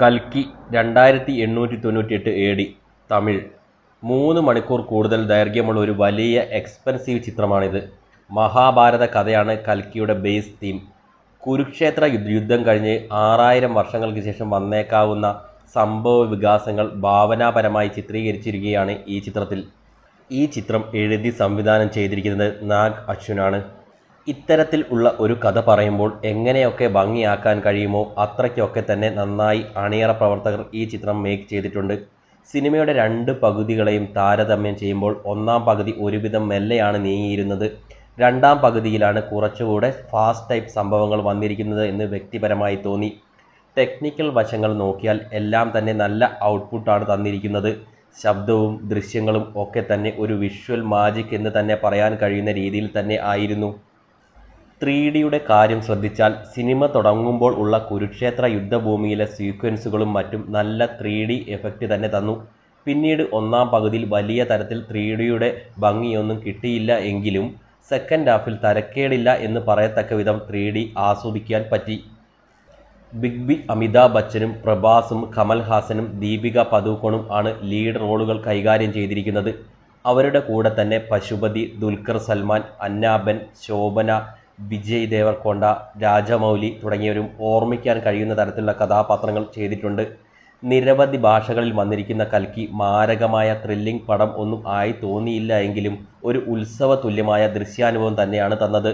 കൽക്കി രണ്ടായിരത്തി എണ്ണൂറ്റി തൊണ്ണൂറ്റിയെട്ട് എ ഡി തമിഴ്. മൂന്ന് മണിക്കൂർ കൂടുതൽ ദൈർഘ്യമുള്ള ഒരു വലിയ എക്സ്പെൻസീവ് ചിത്രമാണിത്. മഹാഭാരത കഥയാണ് കൽക്കിയുടെ ബേസ് തീം കുരുക്ഷേത്ര യുദ്ധം കഴിഞ്ഞ് ആറായിരം വർഷങ്ങൾക്ക് ശേഷം വന്നേക്കാവുന്ന സംഭവ വികാസങ്ങൾ ഭാവനാപരമായി ചിത്രീകരിച്ചിരിക്കുകയാണ് ഈ ചിത്രത്തിൽ. ഈ ചിത്രം എഴുതി സംവിധാനം ചെയ്തിരിക്കുന്നത് നാഗ് അശ്വിനാണ്. ഇത്തരത്തിൽ ഉള്ള ഒരു കഥ പറയുമ്പോൾ എങ്ങനെയൊക്കെ ഭംഗിയാക്കാൻ കഴിയുമോ അത്രയ്ക്കൊക്കെ തന്നെ നന്നായി അണിയറ പ്രവർത്തകർ ഈ ചിത്രം മേക്ക് ചെയ്തിട്ടുണ്ട്. സിനിമയുടെ രണ്ട് പകുതികളെയും താരതമ്യം ചെയ്യുമ്പോൾ ഒന്നാം പകുതി ഒരുവിധം മെല്ലെയാണ് നീങ്ങിയിരുന്നത്. രണ്ടാം പകുതിയിലാണ് കുറച്ചുകൂടെ ഫാസ്റ്റ് ടൈപ്പ് സംഭവങ്ങൾ വന്നിരിക്കുന്നത് എന്ന് വ്യക്തിപരമായി തോന്നി. ടെക്നിക്കൽ വശങ്ങൾ നോക്കിയാൽ എല്ലാം തന്നെ നല്ല ഔട്ട്പുട്ടാണ് തന്നിരിക്കുന്നത്. ശബ്ദവും ദൃശ്യങ്ങളും ഒക്കെ തന്നെ ഒരു വിഷ്വൽ മാജിക് എന്ന് തന്നെ പറയാൻ കഴിയുന്ന രീതിയിൽ തന്നെ ആയിരുന്നു. ത്രീ ഡിയുടെ കാര്യം ശ്രദ്ധിച്ചാൽ സിനിമ തുടങ്ങുമ്പോൾ ഉള്ള കുരുക്ഷേത്ര യുദ്ധഭൂമിയിലെ സീക്വൻസുകളും മറ്റും നല്ല ത്രീ ഡി എഫക്റ്റ് തന്നെ തന്നു. പിന്നീട് ഒന്നാം പകുതിയിൽ വലിയ തരത്തിൽ ത്രീ ഡിയുടെ ഭംഗിയൊന്നും കിട്ടിയില്ല എങ്കിലും സെക്കൻഡ് ഹാഫിൽ തരക്കേടില്ല എന്ന് പറയത്തക്ക വിധം ത്രീ ഡി ആസ്വദിക്കാൻ പറ്റി. ബിഗ് ബി അമിതാഭ് ബച്ചനും പ്രഭാസും കമൽഹാസനും ദീപിക പദൂക്കോണും ആണ് ലീഡ് റോളുകൾ കൈകാര്യം ചെയ്തിരിക്കുന്നത്. അവരുടെ കൂടെ തന്നെ പശുപതി ദുൽഖർ സൽമാൻ അന്നാബൻ ശോഭന വിജയ് ദേവർകൊണ്ട രാജമൗലി തുടങ്ങിയവരും ഓർമ്മിക്കാൻ കഴിയുന്ന തരത്തിലുള്ള കഥാപാത്രങ്ങൾ ചെയ്തിട്ടുണ്ട്. നിരവധി ഭാഷകളിൽ വന്നിരിക്കുന്ന കൽക്കി മാരകമായ ത്രില്ലിംഗ് പടം ഒന്നും ആയി തോന്നിയില്ല എങ്കിലും ഒരു ഉത്സവ തുല്യമായ ദൃശ്യാനുഭവം തന്നെയാണ് തന്നത്.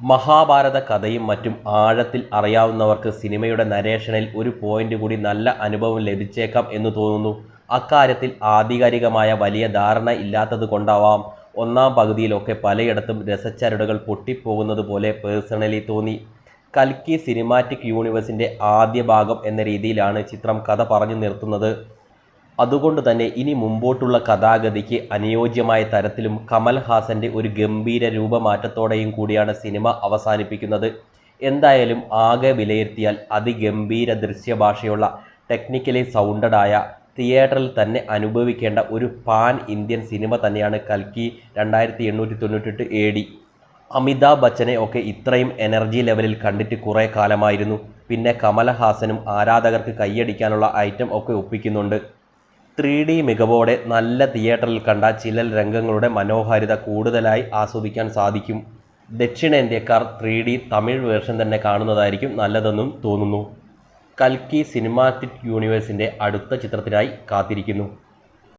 മഹാഭാരത കഥയും മറ്റും ആഴത്തിൽ അറിയാവുന്നവർക്ക് സിനിമയുടെ നരേഷനിൽ ഒരു പോയിന്റ് കൂടി നല്ല അനുഭവം ലഭിച്ചേക്കാം എന്ന് തോന്നുന്നു. അക്കാര്യത്തിൽ ആധികാരികമായ വലിയ ധാരണ ഇല്ലാത്തത് കൊണ്ടാവാം ഒന്നാം പകുതിയിലൊക്കെ പലയിടത്തും രസച്ചരടുകൾ പൊട്ടിപ്പോകുന്നത് പോലെ പേഴ്സണലി തോന്നി. കൽക്കി സിനിമാറ്റിക് യൂണിവേഴ്സിന്റെ ആദ്യ ഭാഗം എന്ന രീതിയിലാണ് ചിത്രം കഥ പറഞ്ഞു നിർത്തുന്നത്. അതുകൊണ്ട് തന്നെ ഇനി മുമ്പോട്ടുള്ള കഥാഗതിക്ക് അനുയോജ്യമായ തരത്തിലും കമൽഹാസന്റെ ഒരു ഗംഭീര രൂപമാറ്റത്തോടെയും കൂടിയാണ് സിനിമ അവസാനിപ്പിക്കുന്നത്. എന്തായാലും ആകെ വിലയിരുത്തിയാൽ അതിഗംഭീര ദൃശ്യഭാഷയുള്ള ടെക്നിക്കലി സൗണ്ടഡായ തിയേറ്ററിൽ തന്നെ അനുഭവിക്കേണ്ട ഒരു പാൻ ഇന്ത്യൻ സിനിമ തന്നെയാണ് കൽക്കി രണ്ടായിരത്തി എണ്ണൂറ്റി തൊണ്ണൂറ്റെട്ട് എ ഡി. അമിതാഭ് ബച്ചനെ ഒക്കെ ഇത്രയും എനർജി ലെവലിൽ കണ്ടിട്ട് കുറേ കാലമായിരുന്നു. പിന്നെ കമലഹാസനും ആരാധകർക്ക് കൈയടിക്കാനുള്ള ഐറ്റം ഒക്കെ ഒപ്പിക്കുന്നുണ്ട്. ത്രീ ഡി മികവോടെ നല്ല തിയേറ്ററിൽ കണ്ട ചില രംഗങ്ങളുടെ മനോഹാരിത കൂടുതലായി ആസ്വദിക്കാൻ സാധിക്കും. ദക്ഷിണേന്ത്യക്കാർ ത്രീ ഡി തമിഴ് വേർഷൻ തന്നെ കാണുന്നതായിരിക്കും നല്ലതെന്നും തോന്നുന്നു. കൽക്കി സിനിമാറ്റിക് യൂണിവേഴ്സിന്റെ അടുത്ത ചിത്രത്തിനായി കാത്തിരിക്കുന്നു.